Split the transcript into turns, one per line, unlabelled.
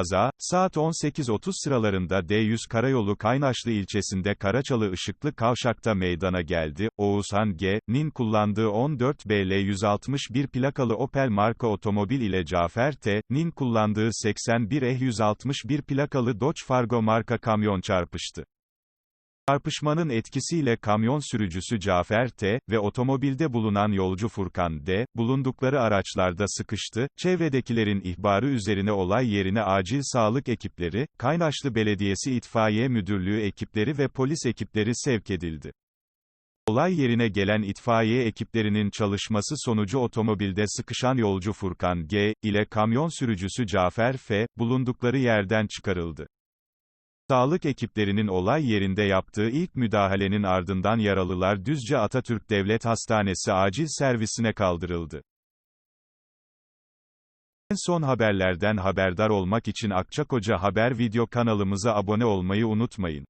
kaza, saat 18.30 sıralarında D100 Karayolu Kaynaşlı ilçesinde Karaçalı ışıklı kavşakta meydana geldi. Oğuzhan G.'nin kullandığı 14 BL 161 plakalı Opel marka otomobil ile Cafer T.'nin kullandığı 81 Eh 161 plakalı Dodge Fargo marka kamyon çarpıştı. Çarpışmanın etkisiyle kamyon sürücüsü Cafer T. ve otomobilde bulunan yolcu Furkan D. bulundukları araçlarda sıkıştı. Çevredekilerin ihbarı üzerine olay yerine acil sağlık ekipleri, Kaynaşlı Belediyesi İtfaiye Müdürlüğü ekipleri ve polis ekipleri sevk edildi. Olay yerine gelen itfaiye ekiplerinin çalışması sonucu otomobilde sıkışan yolcu Furkan G. ile kamyon sürücüsü Cafer F. bulundukları yerden çıkarıldı. Sağlık ekiplerinin olay yerinde yaptığı ilk müdahalenin ardından yaralılar Düzce Atatürk Devlet Hastanesi acil servisine kaldırıldı. En son haberlerden haberdar olmak için Akçakoca Haber video kanalımıza abone olmayı unutmayın.